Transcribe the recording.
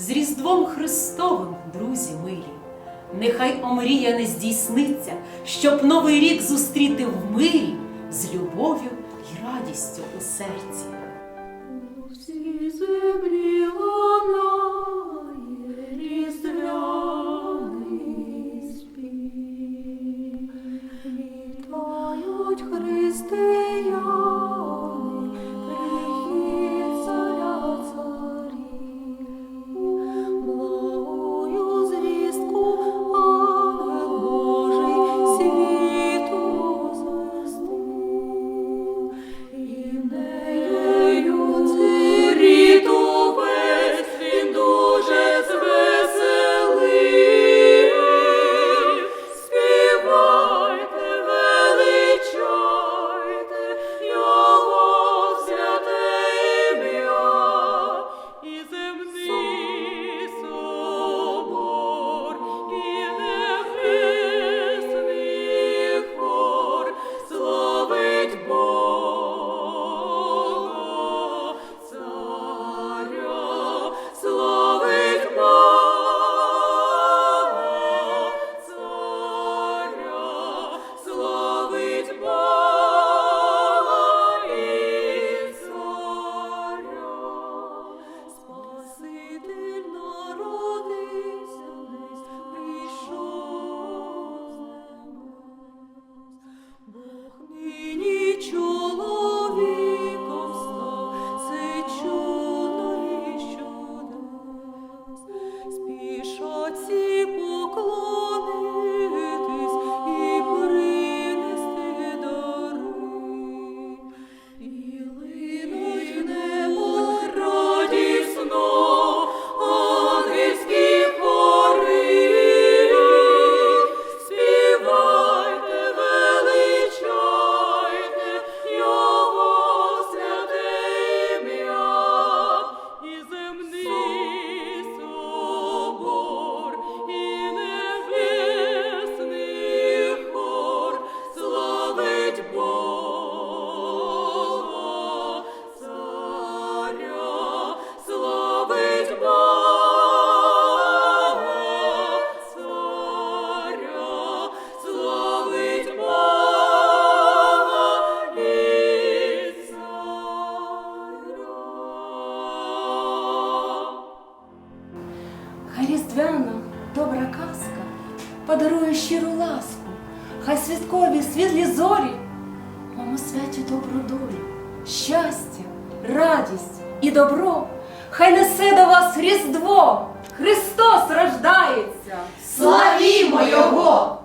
з Різдвом Христовим, друзі милі. Нехай омрія не здійсниться, щоб новий рік зустріти в мирі з любов'ю і радістю у серці. Хай різдвяна добра казка подарує щиру ласку, хай святкові світлі зорі вам у святі добру долю, щастя, радість і добро, хай несе до вас Різдво, Христос рождається! Славімо Його!